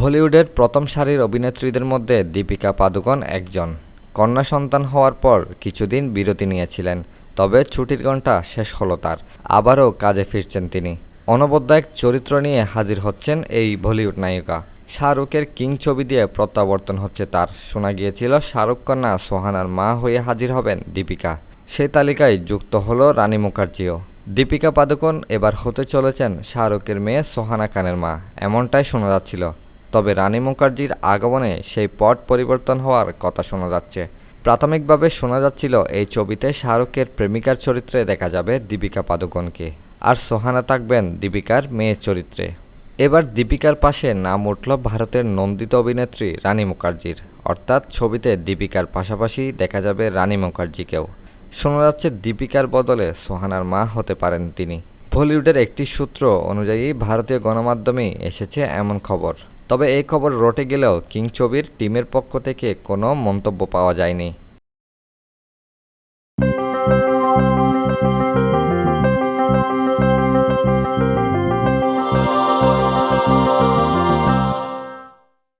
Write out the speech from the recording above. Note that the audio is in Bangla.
বলিউডের প্রথম সারির অভিনেত্রীদের মধ্যে দীপিকা পাদুকোন একজন। কন্যা সন্তান হওয়ার পর কিছুদিন বিরতি নিয়েছিলেন, তবে ছুটির ঘণ্টা শেষ হলো তার। আবারও কাজে ফিরছেন তিনি। অনবদ্য এক চরিত্র নিয়ে হাজির হচ্ছেন এই বলিউড নায়িকা। শাহরুখের কিং ছবি দিয়ে প্রত্যাবর্তন হচ্ছে তার। শোনা গিয়েছিল, শাহরুখ কন্যা সোহানার মা হয়ে হাজির হবেন দীপিকা। সেই তালিকায় যুক্ত হলো রানী মুখার্জিও। দীপিকা পাদুকোন এবার হতে চলেছেন শাহরুখের মেয়ে সোহানা খানের মা, এমনটাই শোনা যাচ্ছিল। তবে রানী মুখার্জির আগমনে সেই পট পরিবর্তন হওয়ার কথা শোনা যাচ্ছে। প্রাথমিকভাবে শোনা যাচ্ছিল, এই ছবিতে শাহরুখের প্রেমিকার চরিত্রে দেখা যাবে দীপিকা পাদুকোনকে। আর সোহানা থাকবেন দীপিকার মেয়ের চরিত্রে। এবার দীপিকার পাশে নাম উঠল ভারতের নন্দিত অভিনেত্রী রানী মুখার্জির। অর্থাৎ ছবিতে দীপিকার পাশাপাশি দেখা যাবে রানী মুখার্জিকেও। শোনা যাচ্ছে দীপিকার বদলে সোহানার মা হতে পারেন তিনি। বলিউডের একটি সূত্র অনুযায়ী ভারতীয় গণমাধ্যমে এসেছে এমন খবর। তবে এই খবর রটে গেলেও কিং ছবির টিমের পক্ষ থেকে কোনো মন্তব্য পাওয়া যায়নি।